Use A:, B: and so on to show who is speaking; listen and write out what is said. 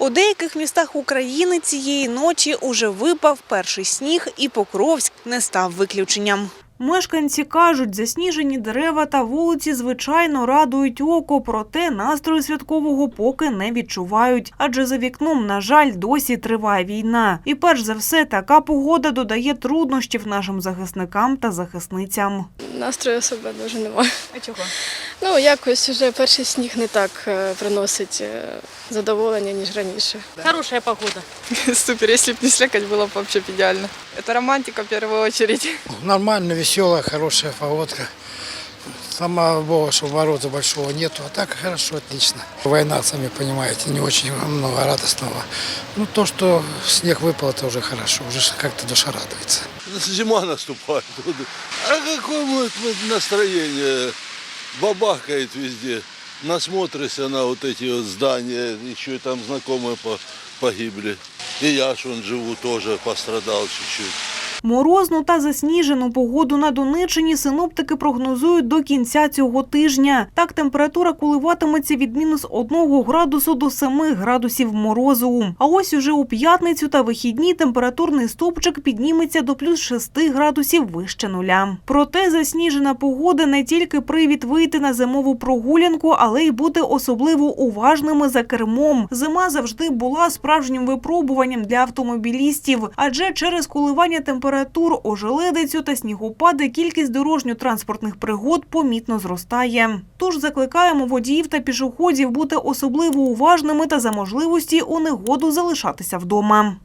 A: У деяких містах України цієї ночі уже випав перший сніг, і Покровськ не став виключенням. Мешканці кажуть, засніжені дерева та вулиці звичайно радують око, проте настрою святкового поки не відчувають. Адже за вікном, на жаль, досі триває війна. І перш за все, така погода додає труднощів нашим захисникам та захисницям.
B: Настрою особо дуже немає.
A: А чого?
B: Ну, якось вже перший сніг не так е, приносить е, задоволення, ніж раніше.
C: Хорошая погода.
D: Супер, если бы не слякоть, было бы вообще б идеально. Это романтика в первую очередь.
E: Нормально, веселая, хорошая погодка. Слава Богу, что мороза большого нету, а так хорошо, отлично. Война, сами понимаете, не очень много радостного. Ну, то, что снег выпал, это уже хорошо, уже ж как-то душа радуется.
F: Зима наступает. А какое будет настроение? Бабахает везде. Насмотришься на вот эти вот здания, еще и там знакомые погибли. И я ж вон живу тоже, пострадал чуть-чуть.
A: Морозну та засніжену погоду на Донеччині синоптики прогнозують до кінця цього тижня. Так температура коливатиметься від мінус 1 градусу до 7 градусів морозу. А ось уже у п'ятницю та вихідні температурний стовпчик підніметься до плюс 6 градусів вище нуля. Проте засніжена погода не тільки привід вийти на зимову прогулянку, але й бути особливо уважними за кермом. Зима завжди була справжнім випробуванням для автомобілістів, адже через коливання температур, ожеледицю та снігопади кількість дорожньо-транспортних пригод помітно зростає. Тож закликаємо водіїв та пішоходів бути особливо уважними та за можливості у негоду залишатися вдома.